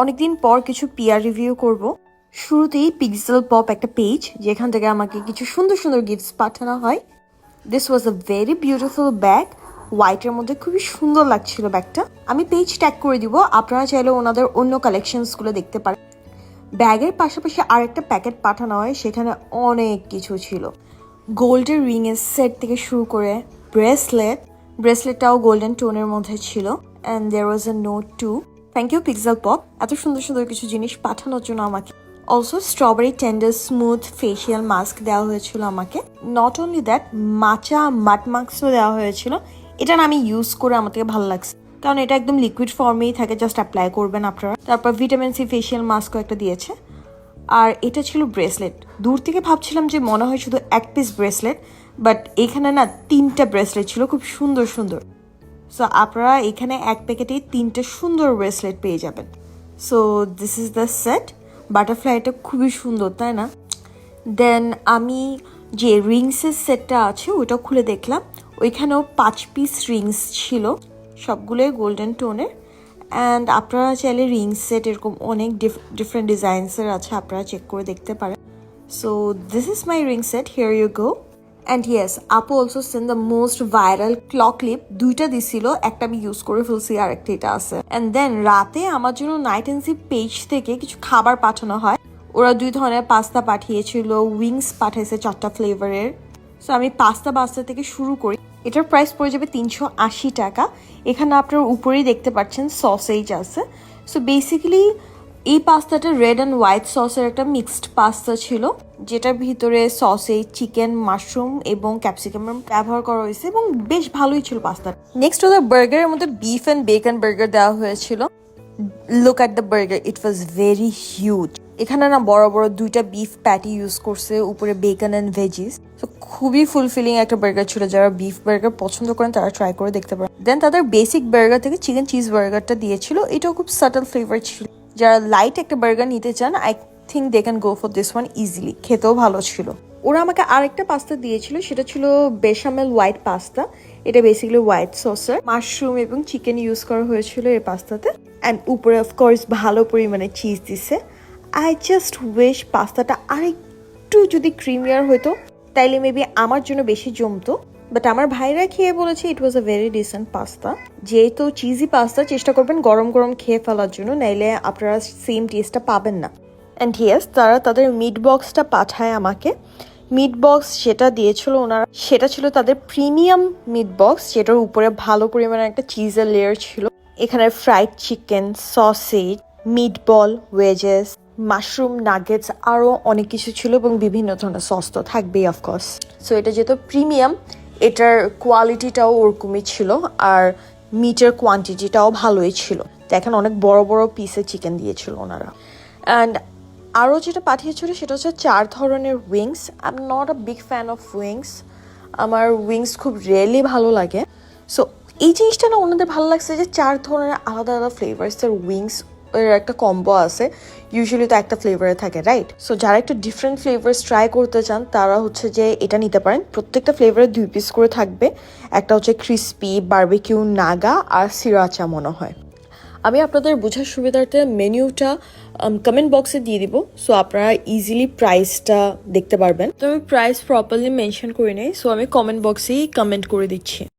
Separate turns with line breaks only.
অনেকদিন পর কিছু পিয়ার রিভিউ করব। শুরুতেই পিক্সেল পপ একটা পেজ যেখান থেকে আমাকে কিছু সুন্দর সুন্দর গিফটস পাঠানো হয়। This was a very beautiful bag হোয়াইটের মধ্যে খুবই সুন্দর লাগছিল ব্যাগটা আমি পেজ ট্যাগ করে দিব, আপনারা চাইলে ওনাদের অন্য কালেকশনসগুলো দেখতে পারেন। ব্যাগের পাশাপাশি আরেকটা প্যাকেট পাঠানো হয়, সেখানে অনেক কিছু ছিল। গোল্ডের রিং এর সেট থেকে শুরু করে ব্রেসলেট ব্রেসলেটটাও গোল্ডেন টোনের মধ্যে ছিল। And there was a note to thank you Pixel Pop এত সুন্দর সুন্দর কিছু জিনিস পাঠানোর জন্য আমাকে। Also strawberry tender smooth facial mask দেওয়া হয়েছিল আমাকে। নট অনলি দ্যাট মাচা মাট মাস্কও দেওয়া হয়েছিল। এটা না আমি ইউজ করে আমার থেকে ভালো লাগছে। কারণ এটা একদম লিকুইড ফর্মেই থাকে জাস্ট অ্যাপ্লাই করবেন আপনারা। তারপর ভিটামিন সি ফেশিয়াল মাস্কও একটা দিয়েছে। আর এটা ছিল ব্রেসলেট দূর থেকে ভাবছিলাম যে মনে হয় শুধু এক পিস ব্রেসলেট বাট এখানে না তিনটা ব্রেসলেট ছিল, খুব সুন্দর সুন্দর। সো আপনারা এখানে এক প্যাকেটেই তিনটে সুন্দর ব্রেসলেট পেয়ে যাবেন। So this is the set বাটারফ্লাইটা খুবই সুন্দর, তাই না? দেন আমি যে রিংসের সেটটা আছে ওটা খুলে দেখলাম। ওইখানেও পাঁচ পিস রিংস ছিল সবগুলোই গোল্ডেন টোনের অ্যান্ড আপনারা চাইলে রিং সেট এরকম অনেক ডিফারেন্ট ডিজাইনসের আছে, আপনারা চেক করে দেখতে পারেন। So this is my ring set here you go and yes আপু also sent the most viral clock clip দুইটা দিছিল, একটা আমি ইউজ করে ফেলছি আর একটা এটা আছে। অ্যান্ড দেন রাতে আমার জন্য নাইট সি পেজ থেকে কিছু খাবার পাঠানো হয়। ওরা দুই ধরনের পাস্তা পাঠিয়েছিল উইংস পাঠিয়েছে চারটা ফ্লেভারের সো আমি পাস্তা বাস্তা থেকে শুরু করি। এটার প্রাইস পড়ে যাবে তিনশো আশি টাকা। এখানে আপনার উপরেই দেখতে পাচ্ছেন সসেজ আছে। সো বেসিক্যালি এই পাস্তাটা রেড অ্যান্ড হোয়াইট সসের একটা মিক্সড পাস্তা ছিল, যেটার ভিতরে সসে চিকেন মাশরুম এবং ক্যাপসিকাম ব্যবহার করা হয়েছে এবং বেশ ভালোই ছিল পাস্তা নেক্সট ওদের বার্গারের মধ্যে বিফ অ্যান্ড বেকন বার্গার দেওয়া হয়েছিল। Look at the burger it was very huge এখানে না বড় বড় দুইটা বিফ প্যাটি ইউজ করছে, উপরে বেকন অ্যান্ড ভেজিস তো খুবই ফুলফিলিং একটা বার্গার ছিল, যারা বিফ বার্গার পছন্দ করেন তারা ট্রাই করে দেখতে পারেন। দেন তাদের বেসিক বার্গার থেকে চিকেন চিজ বার্গারটা দিয়েছিল, এটাও খুব সাটল ফ্লেভার ছিল। যারা লাইট একটা বার্গার নিতে চান I think they can go for this one easily খেতেও ভালো ছিল। ওরা আমাকে আরেকটা পাস্তা দিয়েছিল, সেটা ছিল বেসামেল হোয়াইট পাস্তা এটা বেসিক্যালি হোয়াইট সসের মাশরুম এবং চিকেন ইউজ করা হয়েছিল এই পাস্তাতে অ্যান্ড উপরে অফকোর্স ভালো পরিমাণে চিজ দিছে। আই জাস্ট উইশ পাস্তাটা আরেকটু যদি ক্রিমিয়ার হতো তাইলে মেবি আমার জন্য বেশি জমতো। বাট আমার ভাইরা খেয়ে বলেছে it was a very decent pasta যেহেতু চিজি পাস্তা চেষ্টা করবেন গরম গরম খেয়ে ফেলার জন্য, নাইলে আপনারা সেম টেস্টটা পাবেন না। অ্যান্ড ইয়েস তারা তাদের মিট বক্সটা পাঠায় আমাকে। মিট বক্স যেটা দিয়েছিল ওনারা, সেটা ছিল তাদের প্রিমিয়াম মিট বক্স যেটার উপরে ভালো পরিমাণে একটা চিজের লেয়ার ছিল। এখানে fried chicken sausage meat ball wedges mushroom nuggets আরও অনেক কিছু ছিল এবং বিভিন্ন ধরনের সস তো থাকবেই অফকোর্স সো এটা যেহেতু প্রিমিয়াম এটার কোয়ালিটিটাও ওরকমই ছিল আর মিটের কোয়ান্টিটিটাও ভালোই ছিল। দেখেন অনেক বড় বড় পিসে চিকেন দিয়েছিল ওনারা। অ্যান্ড আরও যেটা পাঠিয়েছিল সেটা হচ্ছে চার ধরনের wings I am not a big fan of wings আমার উইংস খুব রিয়েলি ভালো লাগে। সো এই জিনিসটা না ওনাদের ভালো লাগছে যে চার ধরনের আলাদা আলাদা ফ্লেভার্সের উইংস এর একটা কম্বো আছে। ইউজুয়ালি তো একটা ফ্লেভারে থাকে রাইট সো যারা একটু ডিফারেন্ট ফ্লেভার্স ট্রাই করতে চান, তারা হচ্ছে যে এটা নিতে পারেন। প্রত্যেকটা ফ্লেভারে দুই পিস করে থাকবে। একটা হচ্ছে ক্রিস্পি বার্বিকিউ নাগা আর সিরাচা মনে হয়। আমি আপনাদের বোঝার সুবিধার্থে মেনিউটা কমেন্ট বক্সে দিয়ে দিব। সো আপনারা ইজিলি প্রাইসটা দেখতে পারবেন। তো আমি প্রাইস প্রপারলি মেনশন করি নাই। সো আমি কমেন্ট বক্সেই কমেন্ট করে দিচ্ছি।